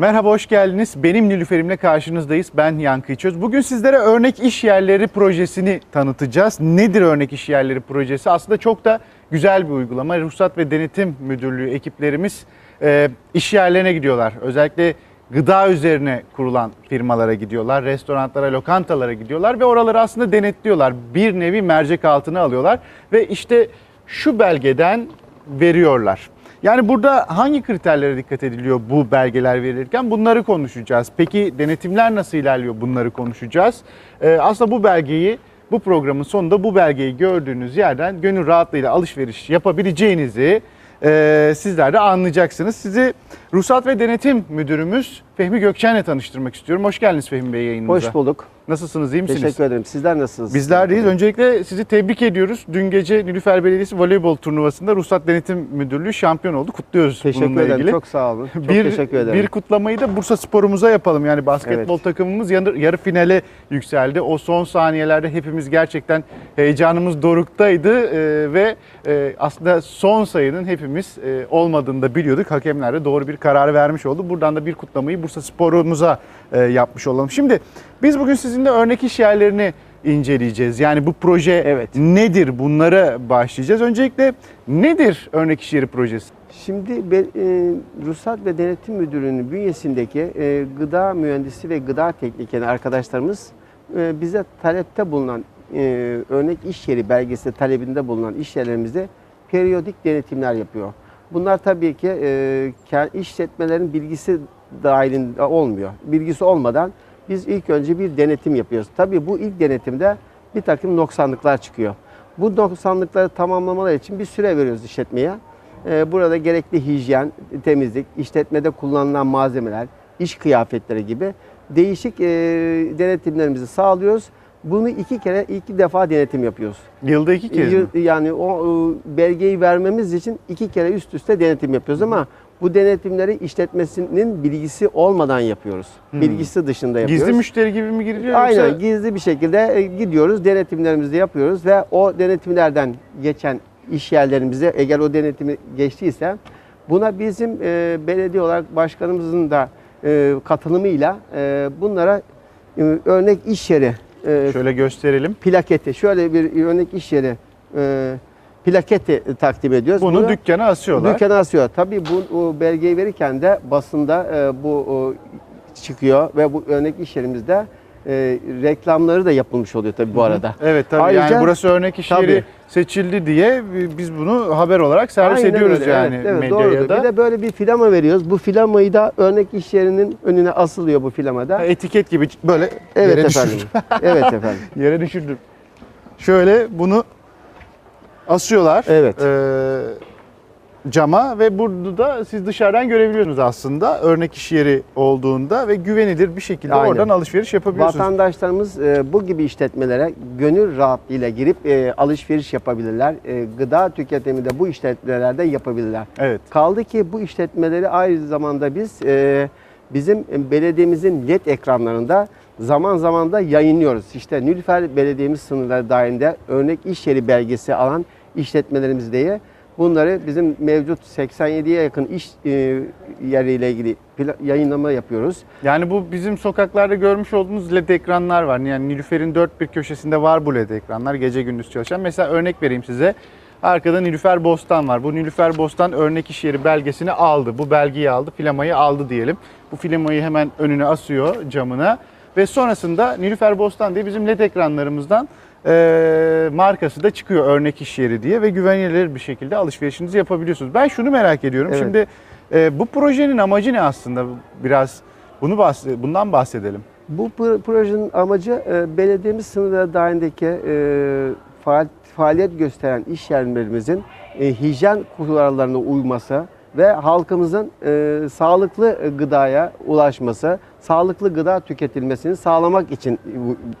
Merhaba, hoş geldiniz. Benim Nilüfer'imle karşınızdayız. Ben Yankı İçöz. Bugün sizlere örnek iş yerleri projesini tanıtacağız. Nedir örnek iş yerleri projesi? Aslında çok da güzel bir uygulama. Ruhsat ve Denetim Müdürlüğü ekiplerimiz e, iş yerlerine gidiyorlar. Özellikle gıda üzerine kurulan firmalara gidiyorlar. Restoranlara, lokantalara gidiyorlar ve oraları aslında denetliyorlar. Bir nevi mercek altına alıyorlar ve işte şu belgeden veriyorlar. Yani burada hangi kriterlere dikkat ediliyor bu belgeler verilirken bunları konuşacağız. Peki denetimler nasıl ilerliyor bunları konuşacağız. Ee, aslında bu belgeyi bu programın sonunda bu belgeyi gördüğünüz yerden gönül rahatlığıyla alışveriş yapabileceğinizi e, sizler de anlayacaksınız. Sizi Ruhsat ve Denetim Müdürümüz Fehmi Gökçen'le tanıştırmak istiyorum. Hoş geldiniz Fehmi Bey yayınımıza. Hoş bulduk. Nasılsınız, iyi misiniz? Teşekkür ederim. Sizler nasılsınız? Bizler deyiz. Öncelikle sizi tebrik ediyoruz. Dün gece Nilüfer Belediyesi voleybol turnuvasında Ruhsat Denetim Müdürlüğü şampiyon oldu. Kutluyoruz Teşekkür bununla ederim. ilgili. Çok sağ olun. Çok bir, teşekkür ederim. bir kutlamayı da Bursa sporumuza yapalım. Yani basketbol Evet. takımımız yarı, yarı finale yükseldi. O son saniyelerde hepimiz gerçekten heyecanımız doruktaydı Ee, ve e, aslında son sayının hepimiz e, olmadığını da biliyorduk. Hakemler de doğru bir karar vermiş oldu. Buradan da bir kutlamayı Bursa sporumuza e, yapmış olalım. Şimdi biz bugün sizinle örnek iş yerlerini inceleyeceğiz. Yani bu proje Evet. nedir? Bunlara başlayacağız. Öncelikle nedir örnek iş yeri projesi? Şimdi ben, e, Ruhsat ve Denetim Müdürlüğü'nün bünyesindeki e, gıda mühendisi ve gıda teknikyeni arkadaşlarımız e, bize talepte bulunan e, örnek iş yeri belgesi talebinde bulunan iş yerlerimizde periyodik denetimler yapıyor. Bunlar tabii ki e, işletmelerin bilgisi dahilinde olmuyor. Bilgisi olmadan biz ilk önce bir denetim yapıyoruz. Tabii bu ilk denetimde bir takım noksanlıklar çıkıyor. Bu noksanlıkları tamamlamalar için bir süre veriyoruz işletmeye. Ee, Burada gerekli hijyen, temizlik, işletmede kullanılan malzemeler, iş kıyafetleri gibi değişik e, denetimlerimizi sağlıyoruz. Bunu iki kere, iki defa denetim yapıyoruz. Yılda iki kez mi? Yani o e, belgeyi vermemiz için iki kere üst üste denetim yapıyoruz ama bu denetimleri işletmesinin bilgisi olmadan yapıyoruz. Bilgisi dışında yapıyoruz. Gizli müşteri gibi mi giriliyor Aynen yoksa? gizli bir şekilde e, gidiyoruz, denetimlerimizi de yapıyoruz ve o denetimlerden geçen iş yerlerimize eğer o denetimi geçtiyse buna bizim e, belediye olarak başkanımızın da e, katılımıyla e, bunlara e, örnek iş yeri e, Şöyle gösterelim. plaketi, şöyle bir örnek iş yeri e, plaketi takdim ediyoruz. Bunu Bunu dükkana asıyorlar. Dükkana asıyor. Tabii bu o belgeyi verirken de basında e, bu o, çıkıyor ve bu örnek iş yerimizde e, reklamları da yapılmış oluyor tabii bu arada. Evet tabii Ayrıca- yani burası örnek iş Tabii. yeri seçildi diye biz bunu haber olarak servis Aynen ediyoruz öyle. yani evet, evet, medyaya doğrudur. da. Bir de böyle bir filama veriyoruz. Bu filamayı da örnek iş yerinin önüne asılıyor bu filamada. Etiket gibi böyle Evet yere efendim. düşürdüm. evet efendim. yere düşürdüm. Şöyle bunu asıyorlar. Evet. Ee, cama ve burada da siz dışarıdan görebiliyorsunuz aslında örnek iş yeri olduğunda ve güvenilir bir şekilde Aynen. oradan alışveriş yapabiliyorsunuz. Vatandaşlarımız e, bu gibi işletmelere gönül rahatlığıyla girip e, alışveriş yapabilirler. E, gıda tüketimi de bu işletmelerde yapabilirler. Evet. Kaldı ki bu işletmeleri aynı zamanda biz e, bizim belediyemizin led ekranlarında zaman zaman da yayınlıyoruz. İşte Nilüfer Belediyemiz sınırları dahilinde örnek iş yeri belgesi alan işletmelerimiz diye bunları bizim mevcut 87'ye yakın iş e, yeriyle ilgili yayınlama yapıyoruz. Yani bu bizim sokaklarda görmüş olduğumuz led ekranlar var. Yani Nilüfer'in dört bir köşesinde var bu led ekranlar gece gündüz çalışan. Mesela örnek vereyim size. Arkada Nilüfer Bostan var. Bu Nilüfer Bostan örnek iş yeri belgesini aldı. Bu belgeyi aldı, filamayı aldı diyelim. Bu filamayı hemen önüne asıyor camına. Ve sonrasında Nilüfer Bostan diye bizim led ekranlarımızdan eee, markası da çıkıyor örnek iş yeri diye ve güvenilir bir şekilde alışverişinizi yapabiliyorsunuz. Ben şunu merak ediyorum. Evet. Şimdi e, bu projenin amacı ne aslında? Biraz bunu bahs- bundan bahsedelim. Bu pro- projenin amacı e, belediyemiz sınırları dahilindeki e, faal- faaliyet gösteren iş yerlerimizin e, hijyen kurallarına uyması ve halkımızın e, sağlıklı gıdaya ulaşması, sağlıklı gıda tüketilmesini sağlamak için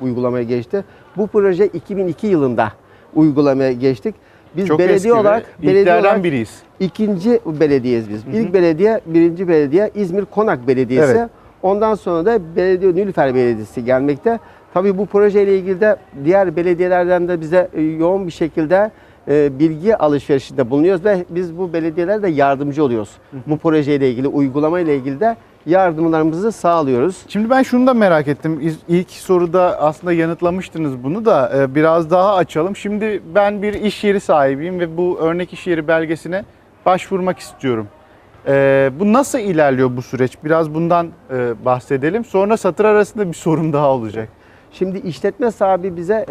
uygulamaya geçti. Bu proje 2002 yılında uygulamaya geçtik. Biz Çok belediye eski olarak belediye olarak biriyiz. İkinci belediyeyiz biz. İlk belediye, birinci belediye İzmir Konak Belediyesi. Evet. Ondan sonra da Belediye Nilüfer Belediyesi gelmekte. Tabii bu projeyle ilgili de diğer belediyelerden de bize e, yoğun bir şekilde e, bilgi alışverişinde bulunuyoruz ve biz bu belediyelere de yardımcı oluyoruz. Bu projeyle ilgili, uygulama ile ilgili de yardımlarımızı sağlıyoruz. Şimdi ben şunu da merak ettim. İlk soruda aslında yanıtlamıştınız bunu da e, biraz daha açalım. Şimdi ben bir iş yeri sahibiyim ve bu örnek iş yeri belgesine başvurmak istiyorum. E, bu nasıl ilerliyor bu süreç? Biraz bundan bahsedelim. Sonra satır arasında bir sorum daha olacak. Şimdi işletme sahibi bize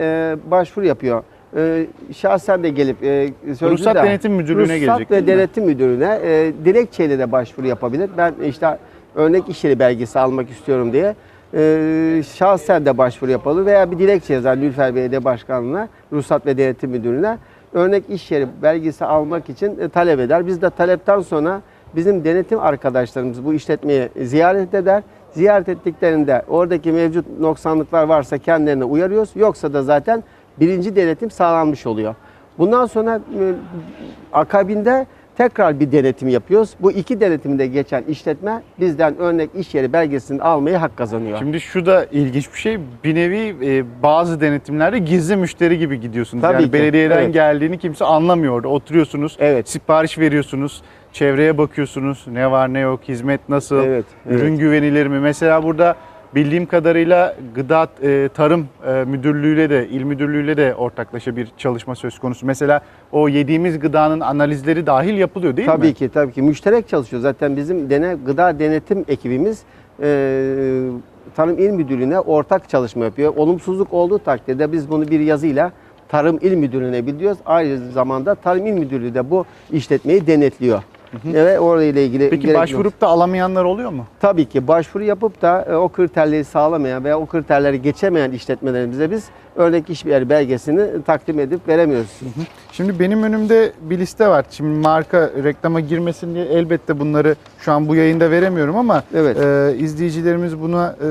başvuru yapıyor. E, şahsen de gelip e, Ruhsat de- Denetim Müdürlüğü'ne Ruhsat gelecek ve değil mi? Denetim Müdürlüğü'ne e, dilekçeyle de başvuru yapabilir. Ben işte örnek iş yeri belgesi almak istiyorum diye e, şahsen de başvuru yapılır veya bir dilekçe yazar Nülfer Belediye Başkanlığı'na, Ruhsat ve Denetim Müdürlüğü'ne örnek iş yeri belgesi almak için e, talep eder. Biz de talepten sonra bizim denetim arkadaşlarımız bu işletmeyi ziyaret eder. Ziyaret ettiklerinde oradaki mevcut noksanlıklar varsa kendilerine uyarıyoruz. Yoksa da zaten birinci denetim sağlanmış oluyor. Bundan sonra e, akabinde tekrar bir denetim yapıyoruz. Bu iki denetimde geçen işletme bizden örnek iş yeri belgesini almayı hak kazanıyor. Şimdi şu da ilginç bir şey. Bir nevi e, bazı denetimlerde gizli müşteri gibi gidiyorsunuz. Tabii yani ki, belediyeden evet. geldiğini kimse anlamıyor orada. Oturuyorsunuz, Evet. sipariş veriyorsunuz, çevreye bakıyorsunuz. Ne var ne yok, hizmet nasıl, Evet, ürün evet. güvenilir mi? Mesela burada bildiğim kadarıyla Gıda e, Tarım e, Müdürlüğü'yle de, il Müdürlüğü'yle de ortaklaşa bir çalışma söz konusu. Mesela o yediğimiz gıdanın analizleri dahil yapılıyor değil tabii mi? ki tabii ki müşterek çalışıyor. Zaten bizim dene, gıda denetim ekibimiz e, Tarım İl Müdürlüğü'ne ortak çalışma yapıyor. Olumsuzluk olduğu takdirde biz bunu bir yazıyla Tarım İl Müdürlüğü'ne bildiriyoruz. Aynı zamanda Tarım İl Müdürlüğü de bu işletmeyi denetliyor. Ve orayla ilgili Peki başvurup da alamayanlar oluyor mu? Tabii ki başvuru yapıp da e, o kriterleri sağlamayan veya o kriterleri geçemeyen işletmelerimize biz örnek iş yeri belgesini takdim edip veremiyoruz. Şimdi benim önümde bir liste var. Şimdi marka reklama girmesin diye elbette bunları şu an bu yayında veremiyorum ama Evet. e, izleyicilerimiz buna e,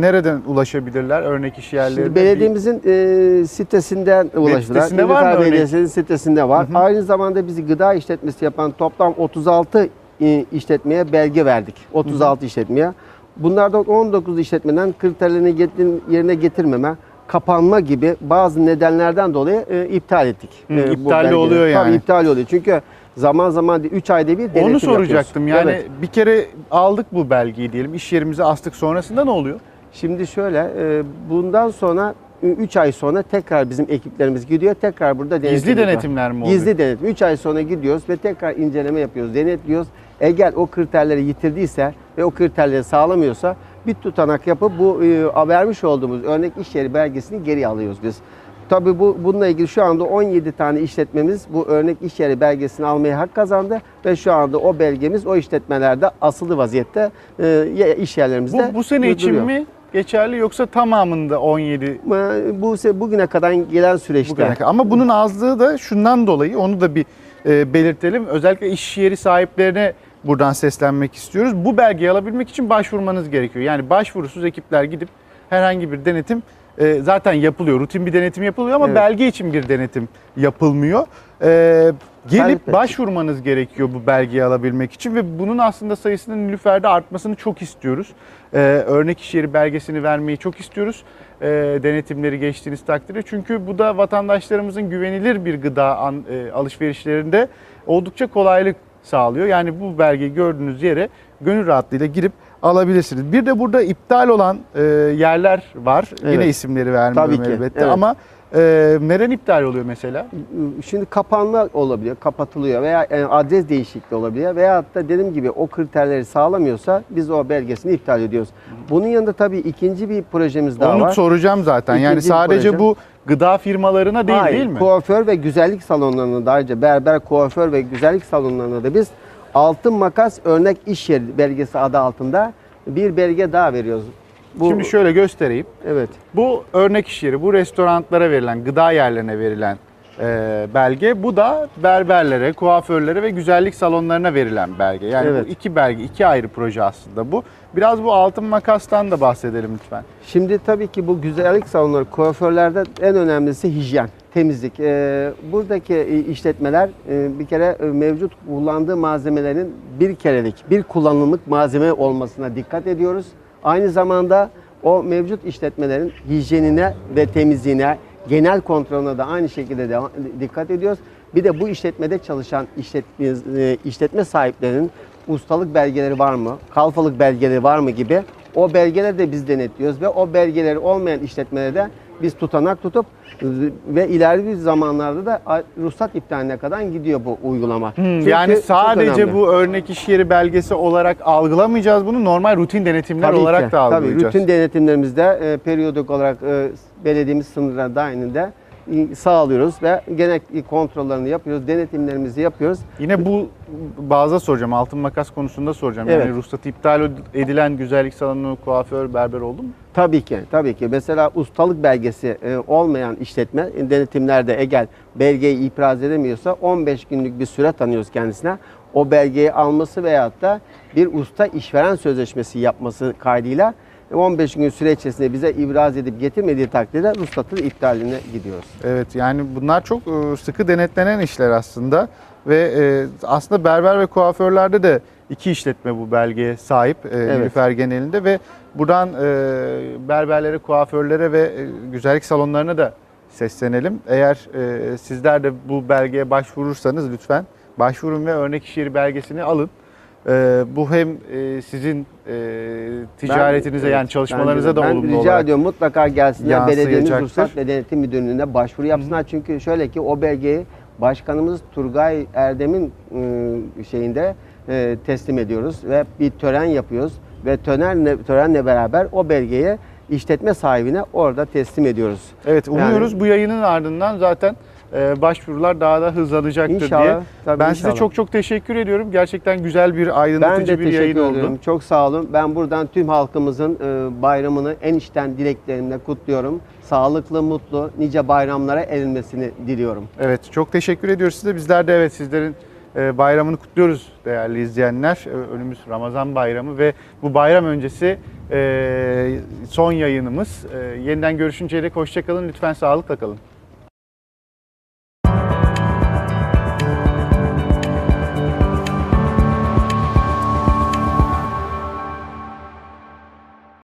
nereden ulaşabilirler örnek iş yerlerine? Şimdi belediyemizin e, sitesinden ulaştılar. sitesinde var mı? Belediyesi'nin sitesinde var. Aynı zamanda bizi gıda işletmesi yapan toplam 36 e, işletmeye belge verdik. 36 işletmeye. Bunlardan 19 işletmeden kriterlerini yerine getirmeme, kapanma gibi bazı nedenlerden dolayı e, iptal ettik. Hı, e, iptal oluyor yani. Tabii iptal oluyor. Çünkü zaman zaman 3 ayda bir denetim Onu yapıyoruz. soracaktım. Yani Evet. bir kere aldık bu belgeyi diyelim. iş yerimize astık. Sonrasında ne oluyor? Şimdi şöyle, e, bundan sonra 3 ay sonra tekrar bizim ekiplerimiz gidiyor. Tekrar burada denetim Gizli yapıyor. denetimler mi oluyor? Gizli denetim. 3 ay sonra gidiyoruz ve tekrar inceleme yapıyoruz, denetliyoruz. Eğer o kriterleri yitirdiyse ve o kriterleri sağlamıyorsa bir tutanak yapıp bu e, vermiş olduğumuz örnek iş yeri belgesini geri alıyoruz biz. Tabii bu bununla ilgili şu anda 17 tane işletmemiz bu örnek iş yeri belgesini almaya hak kazandı ve şu anda o belgemiz o işletmelerde asılı vaziyette e, iş yerlerimizde Bu, bu sene için mi geçerli yoksa tamamında 17 Bu bu- bugüne kadar gelen süreçte. bugüne kadar? Ama bunun azlığı da şundan dolayı onu da bir e, belirtelim. Özellikle iş yeri sahiplerine buradan seslenmek istiyoruz. Bu belgeyi alabilmek için başvurmanız gerekiyor. Yani başvurusuz ekipler gidip herhangi bir denetim e, zaten yapılıyor. Rutin bir denetim yapılıyor ama Evet. belge için bir denetim yapılmıyor. E, gelip Elbette. başvurmanız gerekiyor bu belgeyi alabilmek için ve bunun aslında sayısının Nilüfer'de artmasını çok istiyoruz. E, örnek iş yeri belgesini vermeyi çok istiyoruz. E, denetimleri geçtiğiniz takdirde. Çünkü bu da vatandaşlarımızın güvenilir bir gıda an- e, alışverişlerinde oldukça kolaylık sağlıyor. Yani bu belgeyi gördüğünüz yere gönül rahatlığıyla girip alabilirsiniz. Bir de burada iptal olan e, yerler var. Yine Evet. isimleri vermiyorum Tabii ki, elbette evet. ama e, neren iptal oluyor mesela? Şimdi kapanma olabiliyor, kapatılıyor veya yani adres değişikliği olabiliyor veya da dediğim gibi o kriterleri sağlamıyorsa biz o belgesini iptal ediyoruz. Bunun yanında tabii ikinci bir projemiz daha Onu var. soracağım zaten. yani İkinci sadece proje. bu gıda firmalarına değil Hayır, değil mi? Kuaför ve güzellik salonlarına da ayrıca berber, kuaför ve güzellik salonlarına da biz altın makas örnek iş yeri belgesi adı altında bir belge daha veriyoruz. Bu, Şimdi şöyle göstereyim. evet. Bu örnek iş yeri, bu restoranlara verilen, gıda yerlerine verilen belge. Bu da berberlere, kuaförlere ve güzellik salonlarına verilen belge. Yani Evet. bu iki belge, iki ayrı proje aslında bu. Biraz bu altın makastan da bahsedelim lütfen. Şimdi tabii ki bu güzellik salonları, kuaförlerde en önemlisi hijyen, temizlik. Ee, buradaki e, işletmeler e, bir kere e, mevcut kullandığı malzemelerin bir kerelik, bir kullanımlık malzeme olmasına dikkat ediyoruz. Aynı zamanda o mevcut işletmelerin hijyenine ve temizliğine, genel kontrolüne de aynı şekilde devam- dikkat ediyoruz. Bir de bu işletmede çalışan işletme, e, işletme sahiplerinin ustalık belgeleri var mı, kalfalık belgeleri var mı gibi o belgeleri de biz denetliyoruz ve o belgeleri olmayan işletmelere de biz tutanak tutup ve ileriki zamanlarda da ruhsat iptaline kadar gidiyor bu uygulama. Hmm, Çünkü yani sadece bu örnek iş yeri belgesi olarak algılamayacağız bunu. Normal rutin denetimler Tabii olarak ki, da Tabii algılayacağız. rutin denetimlerimizde e, periyodik olarak e, belediyemiz sınırları dahilinde sağlıyoruz ve gerekli kontrollerini yapıyoruz, denetimlerimizi yapıyoruz. Yine bu bazı soracağım. Altın makas konusunda soracağım. Evet. Yani ruhsatı iptal edilen güzellik salonu, kuaför, berber oldu mu? Tabii ki, tabii ki. Mesela ustalık belgesi e, olmayan işletme e, denetimlerde eğer belgeyi ipraz edemiyorsa 15 günlük bir süre tanıyoruz kendisine. O belgeyi alması veyahut da bir usta işveren sözleşmesi yapması kaydıyla 15 gün süre içerisinde bize ibraz edip getirmediği takdirde ruhsatın iptaline gidiyoruz. Evet yani bunlar çok e, sıkı denetlenen işler aslında ve e, aslında berber ve kuaförlerde de iki işletme bu belgeye sahip e, Evet. Nilüfer genelinde ve buradan e, berberlere, kuaförlere ve e, güzellik salonlarına da seslenelim. Eğer e, sizler de bu belgeye başvurursanız lütfen başvurun ve örnek iş yeri belgesini alın. E, bu hem e, sizin e, ticaretinize yani çalışmalarınıza da ben olumlu rica olarak ediyorum mutlaka gelsinler yansıyacaktır. belediyemiz ruhsat ve denetim müdürlüğüne başvuru yapsınlar. Çünkü şöyle ki o belgeyi başkanımız Turgay Erdem'in e, şeyinde e, teslim ediyoruz ve bir tören yapıyoruz ve törenle, törenle beraber o belgeyi işletme sahibine orada teslim ediyoruz. Evet umuyoruz bu yayının ardından zaten başvurular daha da hızlanacaktır İnşallah, diye. tabii ben size inşallah. çok çok teşekkür ediyorum. Gerçekten güzel bir aydınlatıcı bir yayın teşekkür oldu. Çok sağ olun. Ben buradan tüm halkımızın e, bayramını en içten dileklerimle kutluyorum. Sağlıklı, mutlu, nice bayramlara erilmesini diliyorum. Evet çok teşekkür ediyoruz size. Bizler de evet sizlerin e, bayramını kutluyoruz değerli izleyenler. E, Önümüz Ramazan bayramı ve bu bayram öncesi e, son yayınımız. E, Yeniden görüşünceye dek hoşçakalın. Lütfen sağlıkla kalın.